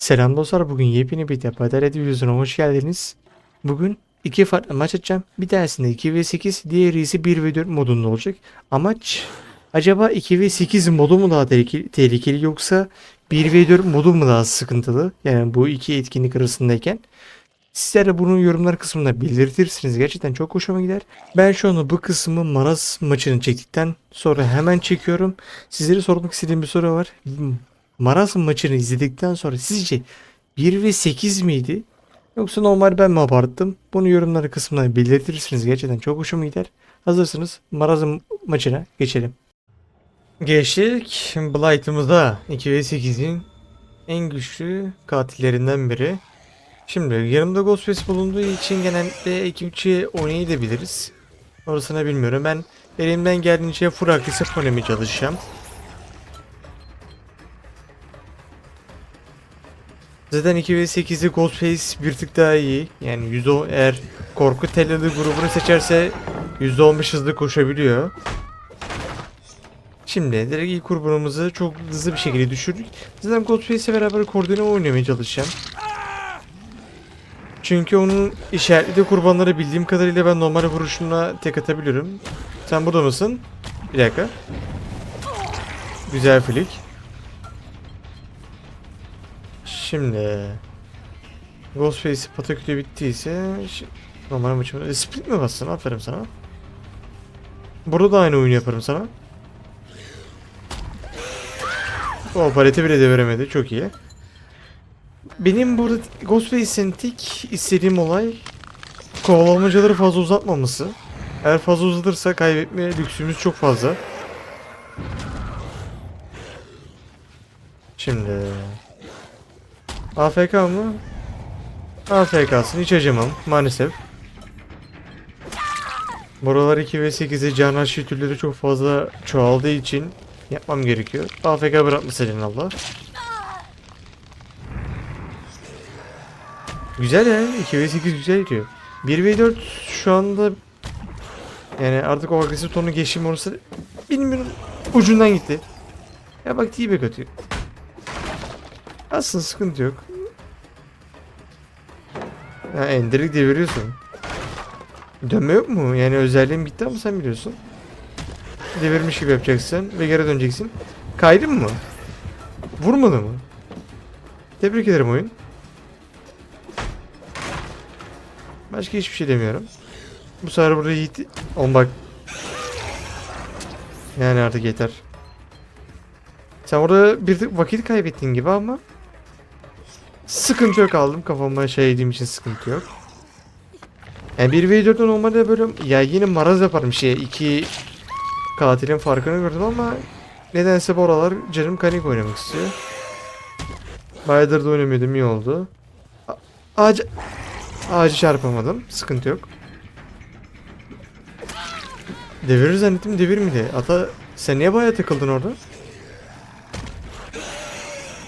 Selam dostlar. Bugün yepyeni bir Depader videosuna hoş geldiniz. Bugün iki farklı maç açacağım. Bir tanesinde 2 v 8, diğeri ise 1 v 4 modunda olacak. Amaç acaba 2 v 8 modu mu daha tehlikeli, yoksa 1 v 4 modu mu daha sıkıntılı? Yani bu iki etkinlik arasındayken. Sizler de bunu yorumlar kısmında belirtirsiniz. Gerçekten çok hoşuma gider. Ben şu anda bu kısmı Maras maçını çektikten sonra hemen çekiyorum. Sizlere sormak istediğim bir soru var. Maras maçını izledikten sonra sizce 1 ve 8 miydi? Yoksa normal ben mi abarttım? Bunu yorumlar kısmına belirtirsiniz. Gerçekten çok hoşuma gider. Hazırsınız Maraz'ın maçına geçelim. Geçtik Blight'ımıza 2 ve 8'in en güçlü katillerinden biri. Şimdi yanımda Ghostface bulunduğu için genellikle ekipçi oynayabiliriz. Orasını bilmiyorum. Ben elimden geldiğince full agresif çalışacağım. Zaten 2 ve 8'i Ghostface bir tık daha iyi. Yani %10 eğer korku tellali grubunu seçerse %15 hızlı koşabiliyor. Şimdi direkt ilk grubumuzu çok hızlı bir şekilde düşürdük. Zaten Ghostface'le beraber koordine oynamaya çalışacağım. Çünkü onun işaretlediği kurbanları bildiğim kadarıyla ben normal vuruşumla tek atabiliyorum. Sen burada mısın? Bir dakika. Güzel flick. Şimdi Ghostface pataküte bittiyse normal maçımda e, split mi bassın? Aferin sana. Burada da aynı oyunu yaparım sana. O paleti bile deviremedi. Çok iyi. Benim burada Ghostface'in tek istediğim olay kovalamacaları fazla uzatmaması. Eğer fazla uzatırsa kaybetme lüksümüz çok fazla. Şimdi AFK mı? AFK'sın hiç acımam maalesef. Buralar 2 ve 8'e canan türleri çok fazla çoğaldığı için yapmam gerekiyor. AFK bırakmasın Allah. Güzel ya 2 ve 8 güzel gidiyor. 1 ve 4 şu anda yani artık o agresif tonu geçim olursa bilmiyorum ucundan gitti. Ya bak T-Bag atıyor. Aslında sıkıntı yok. Ha Ender'i deviriyorsun. Dönme yok mu? Yani özelliğim bitti ama sen biliyorsun. Devirmiş gibi yapacaksın ve geri döneceksin. Kaydın mı? Vurmadı mı? Tebrik ederim oyun. Başka hiçbir şey demiyorum. Bu sefer burada Yiğit... Oğlum bak. Yani artık yeter. Sen orada bir vakit kaybettin gibi ama sıkıntı yok aldım kafama şey yediğim için sıkıntı yok. Yani 1 v 4'te normalde böyle ya yine maraz yaparım şey iki katilin farkını gördüm ama nedense bu aralar canım kanik oynamak istiyor. Bayağıdır da oynamıyordum iyi oldu. A- Ağaca ağacı çarpamadım sıkıntı yok. Devirir zannettim devirmedi. Ata sen niye bayağı takıldın orada?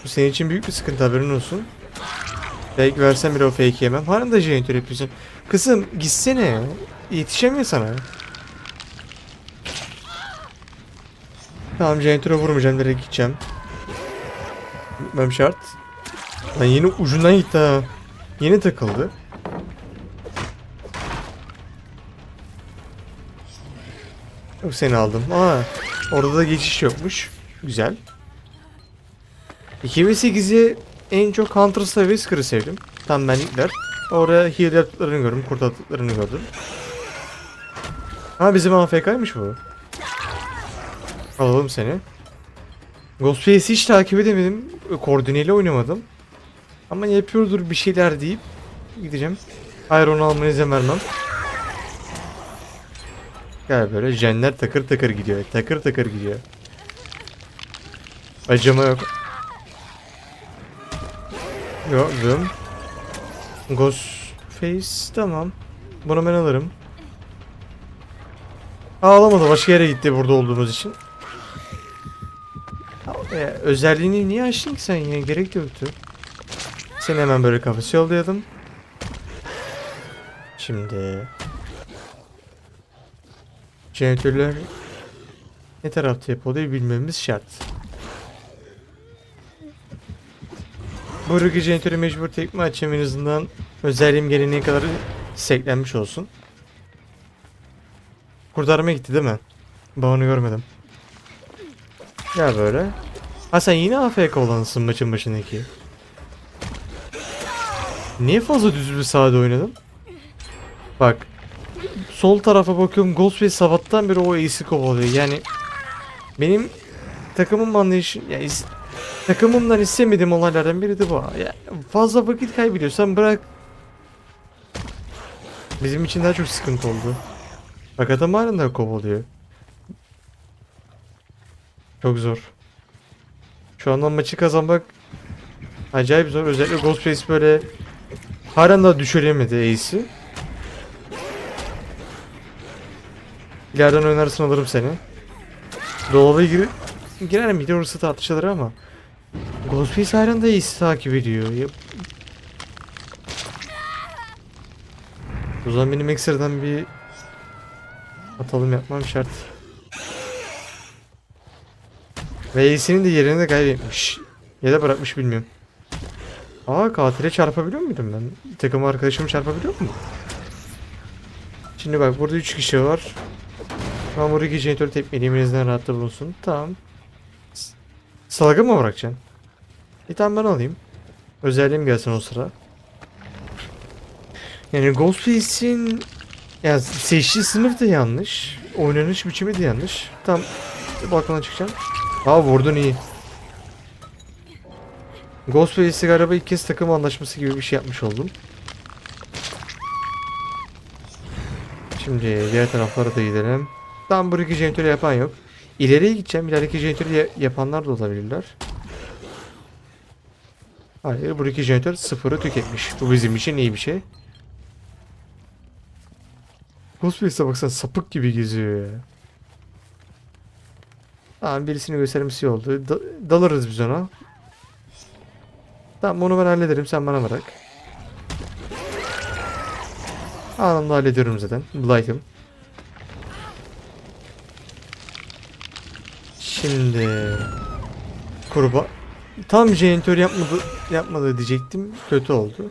Bu senin için büyük bir sıkıntı haberin olsun. Fake versen bile o fake yemem. Halen da jeneratör yapıyorsun. Kızım gitsene. Yetişemiyor sana. Tamam jeneratöre vurmayacağım direkt gideceğim. Gitmem şart. Lan yeni ucundan gitti ha. Yeni takıldı. Yok seni aldım. Aa, orada da geçiş yokmuş. Güzel. 2 ve 8'i en çok Hunter's'la Whisker'ı sevdim. Tam benlikler. Oraya heal yaptıklarını gördüm, kurt attıklarını gördüm. Ha bizim AFK'ymış bu. Alalım seni. Ghostface'i hiç takip edemedim. Koordineyle oynamadım. Ama yapıyordur bir şeyler deyip gideceğim. Hayır onu almaya izin vermem. Gel böyle jenler takır takır gidiyor. Takır takır gidiyor. Acıma yok. Gördüm. Ghostface tamam. Bunu ben alırım. Ağlamadı başka yere gitti burada olduğumuz için. Ya, özelliğini niye açtın ki sen ya? Gerek yoktu. Seni hemen böyle kafası yollayalım. Şimdi... Jeneratörler ne tarafta yapılıyor bilmemiz şart. Bu rookie jeneratörü mecbur tekme açayım en azından özelliğim geleneğe kadar seklenmiş olsun. Kurtarma gitti değil mi? Ben onu görmedim. Ya böyle. Ha sen yine AFK olansın maçın başındaki. Niye fazla düz bir sahada oynadın? Bak. Sol tarafa bakıyorum Ghost ve sabahtan beri o ace'i kovalıyor. Yani benim takımım anlayışı ya takımımdan istemediğim olaylardan biri de bu. Ya, fazla vakit kaybediyorsan bırak. Bizim için daha çok sıkıntı oldu. Bak adam halen kovalıyor. Çok zor. Şu anda maçı kazanmak acayip zor. Özellikle Ghostface böyle halen daha düşüremedi Ace'i. İleriden oynarsın alırım seni. Dolaba gir girer miydi orası tartışılır ama Ghostface halen de Ace'i takip ediyor. Ya... O zaman benim ekstradan bir atalım yapmam şart. Ve de yerini de kaybetmiş. Ya da bırakmış bilmiyorum. Aa katile çarpabiliyor muydum ben? Takım arkadaşımı çarpabiliyor mu? Şimdi bak burada 3 kişi var. Ben buraya jeneratörü tepmeliyim elinizden rahatta bulunsun. Tamam. S- Salgı mı bırakacaksın? E tamam ben alayım. Özelliğim gelsin o sıra. Yani Ghostface'in ya seçtiği sınıf da yanlış. Oynanış biçimi de yanlış. Tam balkona çıkacağım. Aa vurdun iyi. Ghostface'e galiba ilk kez takım anlaşması gibi bir şey yapmış oldum. Şimdi diğer taraflara da gidelim. Tam bu iki jeneratörü yapan yok. İleriye gideceğim. İlerideki jeneratörü ya- yapanlar da olabilirler. Hayır bu iki jeneratör sıfırı tüketmiş. Bu bizim için iyi bir şey. Ghostface'e baksana sapık gibi geziyor ya. Tamam birisini göstermesi oldu. Da- dalarız biz ona. Tamam onu ben hallederim sen bana bırak. Anında hallediyorum zaten. Blight'ım. Şimdi kurba tam jeneratör yapmadı yapmadı diyecektim. Kötü oldu.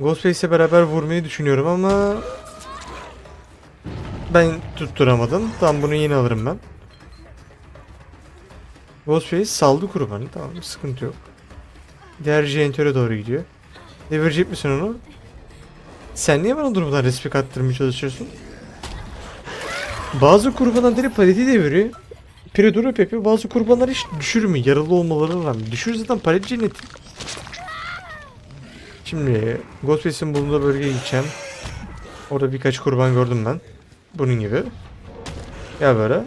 Ghostface'le beraber vurmayı düşünüyorum ama ben tutturamadım. Tam bunu yine alırım ben. Ghostface saldı kurbanı. Tamam sıkıntı yok. Diğer jeneratöre doğru gidiyor. Devirecek misin onu? Sen niye bana durmadan respek attırmaya çalışıyorsun? Bazı kurbanlar direkt paleti deviriyor. Pire durup yapıyor. Bazı kurbanlar hiç düşürmüyor. Yaralı olmalarına rağmen. Düşür zaten palet cenneti. Şimdi Ghostface'in bulunduğu bölgeye gideceğim. Orada birkaç kurban gördüm ben. Bunun gibi. Ya böyle.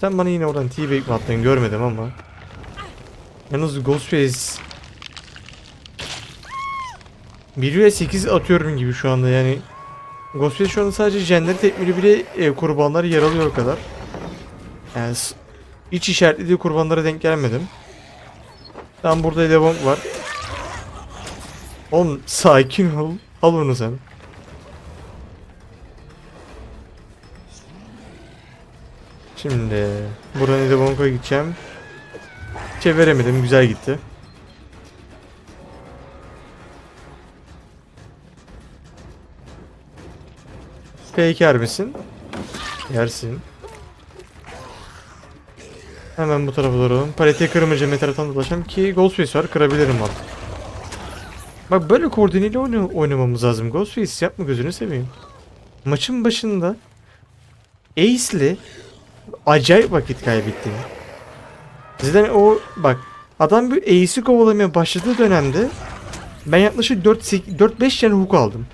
Sen bana yine oradan T-Bag mi attın görmedim ama. Yalnız Ghostface 1 ve 8 atıyorum gibi şu anda yani. Ghostface şu anda sadece jenleri tekmili bile e, kurbanları yaralıyor o kadar. Yani iç işaretlediği kurbanlara denk gelmedim. Tam burada Levonk var. Oğlum sakin ol. Al onu sen. Şimdi buradan Levonka gideceğim. Çeviremedim. Güzel gitti. Yer misin? Yersin. Hemen bu tarafa doğru. Paleti kırmayacağım ne taraftan dolaşacağım ki Ghostface var kırabilirim artık. Bak böyle koordineli oyna oynamamız lazım. Ghostface yapma gözünü seveyim. Maçın başında Ace'le acayip vakit kaybettim. Zaten o bak adam bir Ace'i kovalamaya başladığı dönemde ben yaklaşık 4-5 tane hook aldım.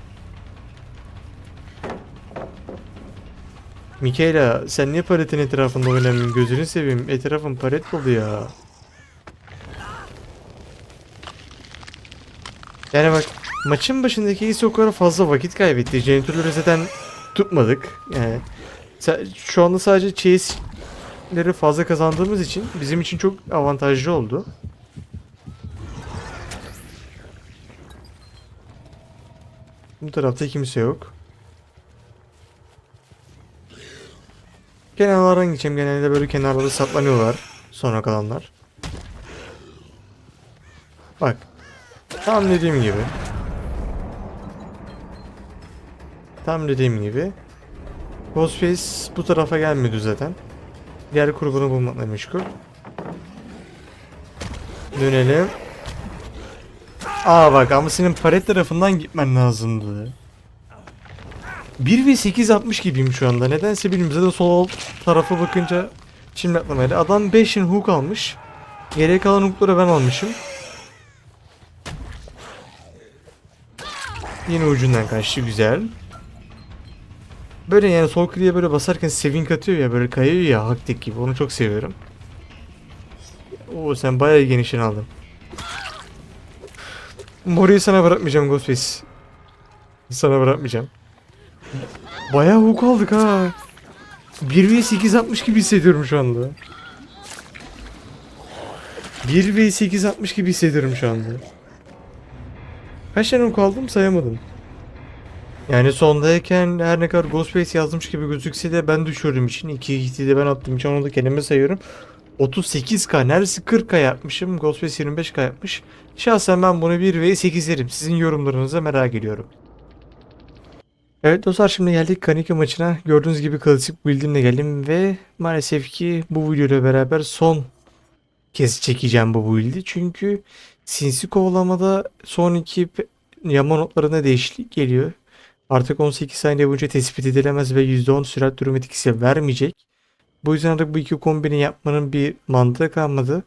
Mikaela sen niye paletin etrafında oynamıyorsun? Gözünü seveyim. Etrafın palet dolu ya. Yani bak maçın başındaki kadar fazla vakit kaybetti. Jeneratörleri zaten tutmadık. Yani şu anda sadece chase'leri fazla kazandığımız için bizim için çok avantajlı oldu. Bu tarafta kimse yok. Kenarlardan geçeyim. Genelde böyle kenarlarda saklanıyorlar. Sonra kalanlar. Bak. Tam dediğim gibi. Tam dediğim gibi. Ghostface bu tarafa gelmedi zaten. Diğer grubunu bulmakla meşgul. Dönelim. Aa bak ama senin paret tarafından gitmen lazımdı. 1 ve 8 atmış gibiyim şu anda. Nedense bilmiyorum. Zaten sol tarafa bakınca şimdi atlamaydı. Adam 5'in hook almış. Geriye kalan hookları ben almışım. Yine ucundan kaçtı güzel. Böyle yani sol kliğe böyle basarken swing atıyor ya böyle kayıyor ya haktik gibi onu çok seviyorum. Oo sen bayağı genişini aldın. Mori'yi sana bırakmayacağım Ghostface. Sana bırakmayacağım. Bayağı hook aldık ha. 1 v 8 atmış gibi hissediyorum şu anda. 1 v 8 atmış gibi hissediyorum şu anda. Kaç tane hook aldım sayamadım. Yani sondayken her ne kadar Ghostface yazmış gibi gözükse de ben düşürdüğüm için 2 hiti de ben attığım için onu da kendime sayıyorum. 38k neredeyse 40k yapmışım. Ghostface 25k yapmış. Şahsen ben bunu 1 ve 8 derim. Sizin yorumlarınızı merak ediyorum. Evet dostlar şimdi geldik Kanika maçına. Gördüğünüz gibi klasik build'imle geldim ve maalesef ki bu videoyla beraber son kez çekeceğim bu build'i. Çünkü sinsi kovalamada son iki yama notlarına değişiklik geliyor. Artık 18 saniye boyunca tespit edilemez ve %10 sürat durum etkisi vermeyecek. Bu yüzden artık bu iki kombini yapmanın bir mantığı kalmadı.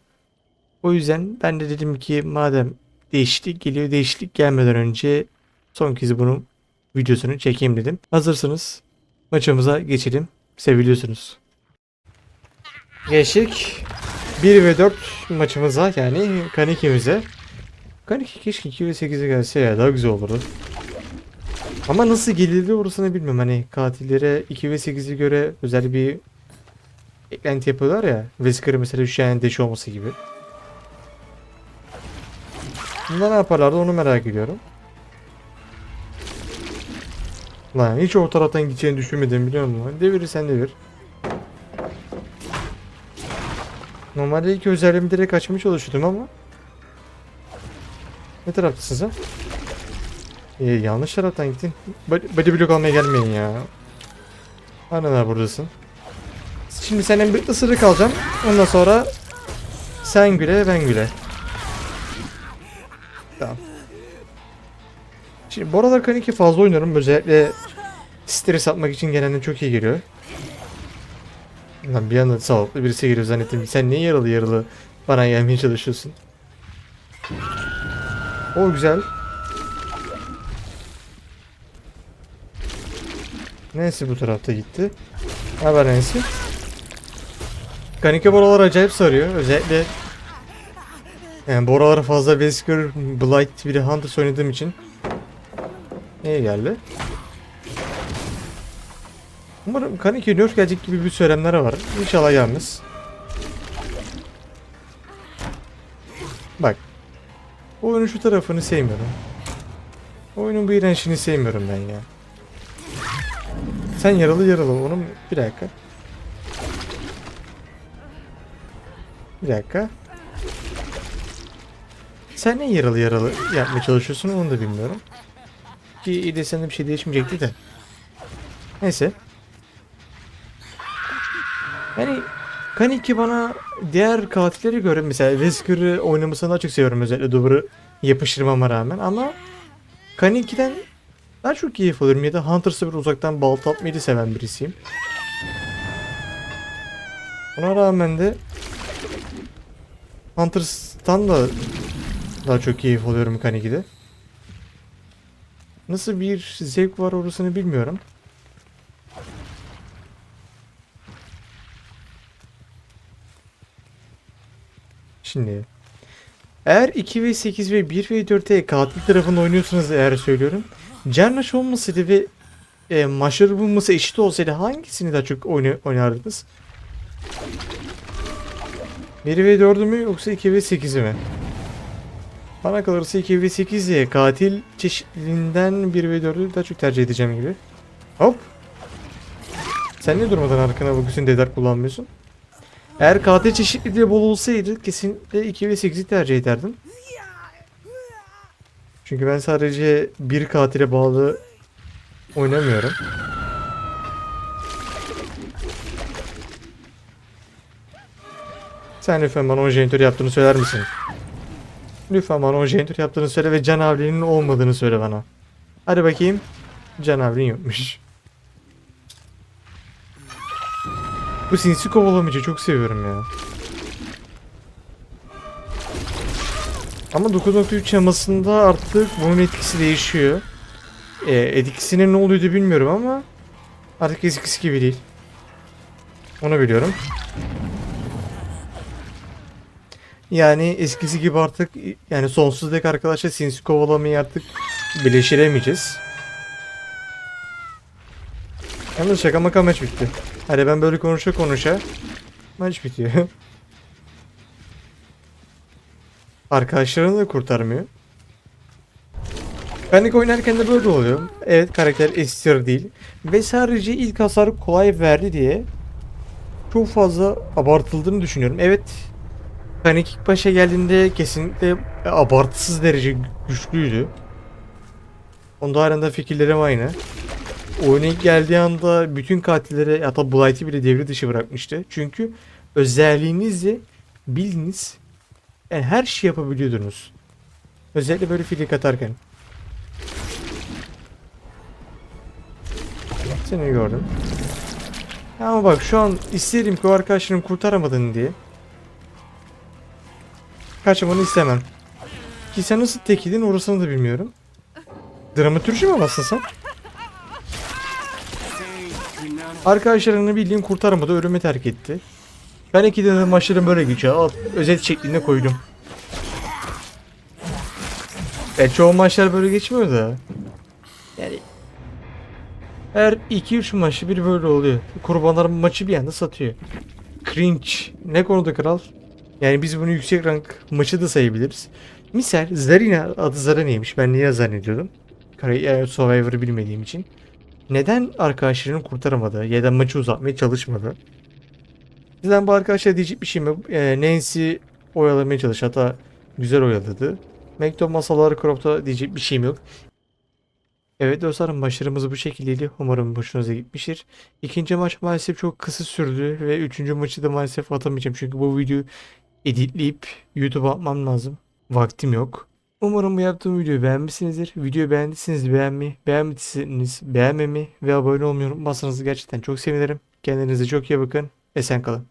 O yüzden ben de dedim ki madem değişiklik geliyor değişiklik gelmeden önce son kez bunun videosunu çekeyim dedim. Hazırsınız maçımıza geçelim. Seviliyorsunuz. Geçtik. 1 ve 4 maçımıza yani Kaniki'mize. Kaniki keşke 2 ve 8'e gelse ya daha güzel olurdu. Ama nasıl gelirdi orasını bilmiyorum. Hani katillere 2 ve 8'e göre özel bir eklenti yapıyorlar ya. Vesker'ı mesela düşen deş olması gibi. Bunda ne yaparlardı onu merak ediyorum. Lan hiç o taraftan gideceğini düşünmedim biliyor musun? Devirirsen devir. Normalde ilk özelliğimi direkt açmaya çalışıyordum ama. Ne taraftasın sen? Ee, yanlış taraftan gittin. Body block almaya gelmeyin ya. Anana buradasın. Şimdi senin bir ısırık alacağım. Ondan sonra sen güle ben güle. Tamam. Şimdi bu aralar Kaniki fazla oynuyorum. Özellikle stres atmak için genelde çok iyi geliyor. Lan bir anda sağlıklı birisi geliyor zannettim. Sen niye yaralı yaralı bana gelmeye çalışıyorsun? O güzel. Nancy bu tarafta gitti. Ne haber Nancy? Kanike boralar acayip sarıyor. Özellikle yani bu aralar fazla Wesker, Blight bir de Hunters oynadığım için Neye geldi? Umarım Kanike nerf gelecek gibi bir söylemler var. İnşallah gelmez. Bak. Oyunun şu tarafını sevmiyorum. Oyunun bu iğrençliğini sevmiyorum ben ya. Sen yaralı yaralı onun bir dakika. Bir dakika. Sen ne yaralı yaralı yapmaya çalışıyorsun onu da bilmiyorum. Ki iyi de sende bir şey değişmeyecekti de. Neyse. Yani Kaniki bana diğer katilleri göre mesela Wesker'ı oynamasını daha çok seviyorum özellikle duvarı yapıştırmama rağmen ama Kaniki'den daha çok keyif alıyorum ya da Hunters'ı bir uzaktan balta atmayı da seven birisiyim. Ona rağmen de Hunters'tan da daha çok keyif alıyorum Kaniki'de. Nasıl bir zevk var orasını bilmiyorum. Şimdi eğer 2 ve 8 ve 1 ve 4'te katil tarafında oynuyorsanız eğer söylüyorum. Carnage olmasaydı ve e, maşır bulması eşit olsaydı hangisini daha çok oyna oynardınız? 1 ve 4'ü mü yoksa 2 ve 8'i mi? Bana kalırsa 2 ve 8 diye katil çeşitliliğinden 1 ve 4'ü daha çok tercih edeceğim gibi. Hop. Sen ne durmadan arkana bakıyorsun dedar kullanmıyorsun? Eğer katil çeşitliliği bol olsaydı kesinlikle 2 ve 8'i tercih ederdim. Çünkü ben sadece bir katile bağlı oynamıyorum. Sen lütfen bana o jeneratör yaptığını söyler misin? Lütfen bana o jeneratör yaptığını söyle ve Can Avli'nin olmadığını söyle bana. Hadi bakayım. Can Avli'nin yokmuş. Bu sinsi kovalamacı çok seviyorum ya. Ama 9.3 yamasında artık bunun etkisi değişiyor. Ee, etkisinin ne oluyordu bilmiyorum ama artık eskisi gibi değil. Onu biliyorum. Yani eskisi gibi artık yani sonsuz dek arkadaşlar sinsi kovalamayı artık birleştiremeyeceğiz. Yalnız şaka maka maç bitti. Hadi ben böyle konuşa konuşa maç bitiyor. Arkadaşlarını da kurtarmıyor. Panik oynarken de böyle oluyor. Evet karakter estir değil. Ve sadece ilk hasarı kolay verdi diye çok fazla abartıldığını düşünüyorum. Evet Panik ilk başa geldiğinde kesinlikle abartısız derece güçlüydü. Onda arasında fikirlerim aynı. Oyuna ilk geldiği anda bütün katilleri hatta Blight'i bile devre dışı bırakmıştı. Çünkü özelliğinizle bildiğiniz yani her şey yapabiliyordunuz. Özellikle böyle filik atarken. Seni gördüm. Ama bak şu an isterim ki o arkadaşını kurtaramadın diye. Kaçmanı istemem. Ki sen nasıl tekidin orasını da bilmiyorum. Dramatürcü mü bastın sen? Arkadaşlarını bildiğin kurtaramadı, ölüme terk etti. Ben iki de maçlarım böyle geçiyor. Al, özet şeklinde koydum. E çoğu maçlar böyle geçmiyor da. Yani her 2-3 maçı bir böyle oluyor. Kurbanlar maçı bir anda satıyor. Cringe. Ne konuda kral? Yani biz bunu yüksek rank maçı da sayabiliriz. Misal Zarina adı Zarina'ymış. Ben niye zannediyordum? Kare- Survivor'ı bilmediğim için. Neden arkadaşlarını kurtaramadı ya da maçı uzatmaya çalışmadı? Sizden bu arkadaşlar diyecek bir şey mi? Ee, Nancy oyalamaya çalıştı. Hatta güzel oyaladı. Mektup masaları Crop'ta diyecek bir şeyim yok. Evet dostlarım başarımız bu şekildeydi. Umarım hoşunuza gitmiştir. İkinci maç maalesef çok kısa sürdü ve üçüncü maçı da maalesef atamayacağım. Çünkü bu videoyu editleyip YouTube'a atmam lazım. Vaktim yok. Umarım bu yaptığım videoyu beğenmişsinizdir. Videoyu beğendiyseniz beğenmeyi, beğenmediyseniz beğenmemeyi ve abone olmayı unutmazsanız gerçekten çok sevinirim. Kendinize çok iyi bakın. Esen kalın.